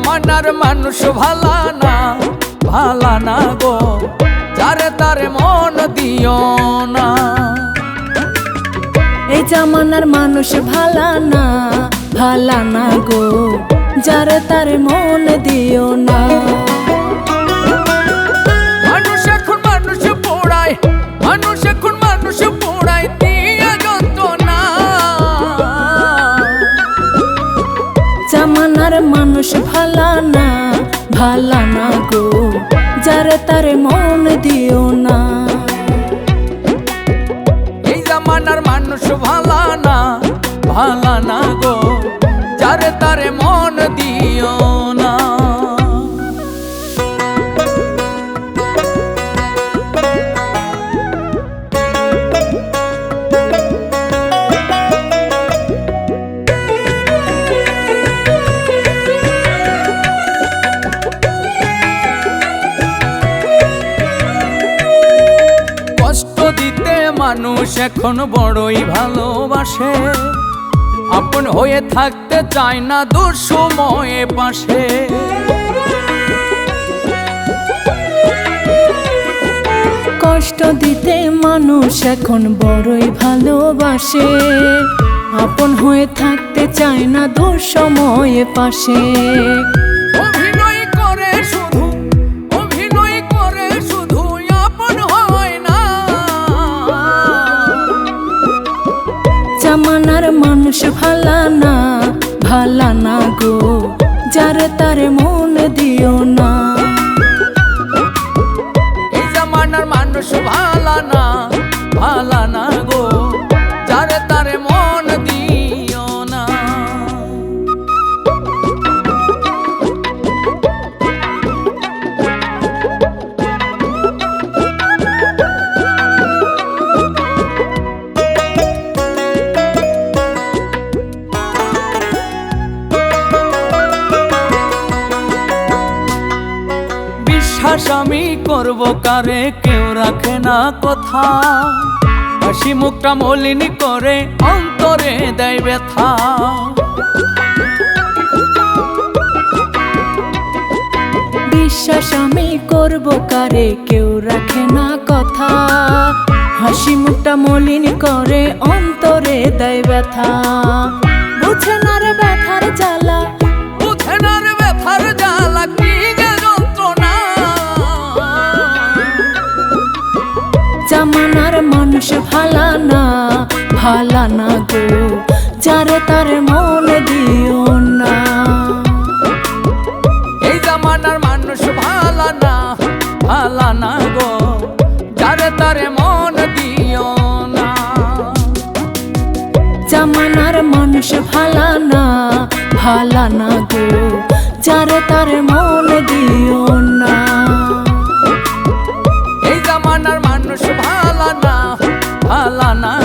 জামানার মানুষ ভালা না ভালা না গো, যারে তারে মন দিও না। এই জামানার মানুষ ভালা না ভালা না গো, যারে তারে মন দিও না। জামানার মানুষ ভালা না ভালা না গো, যার তার মন দিও না। এই জামানার মানুষ ভালা না ভালা না গো, যারে তারে মানুষ এখন বড়ই ভালোবাসে। আপন হয়ে থাকতে চায় না দূর সময়ে পাশে। কষ্ট দিতে মানুষ এখন বড়ই ভালোবাসে। আপন হয়ে থাকতে চায় না দূর সময়ে পাশে। জামানার মানুষ ভালা না ভালা না গো। যার তার মন দিও না। আমি করব কারে? কেউ রাখে না কথা। হাসি মুখটা মলিনী করে অন্তরে দেয় ব্যথা। বিশ্বাস আমি করব কারে? কেউ রাখে না কথা। হাসি মুখটা মলিন করে অন্তরে দেয় ব্যথা। বুঝে না রে ব্যথার জ্বালা জামানার মানুষ ভালা না ভালা না গো যারে তার মন দিও না। এই জামানার মানুষ ভালা না ভালা না গো যারে তারে মন দিও না। জামানার মানুষ ভালা না ভালা না গো যারে তার মন দিও ভালানা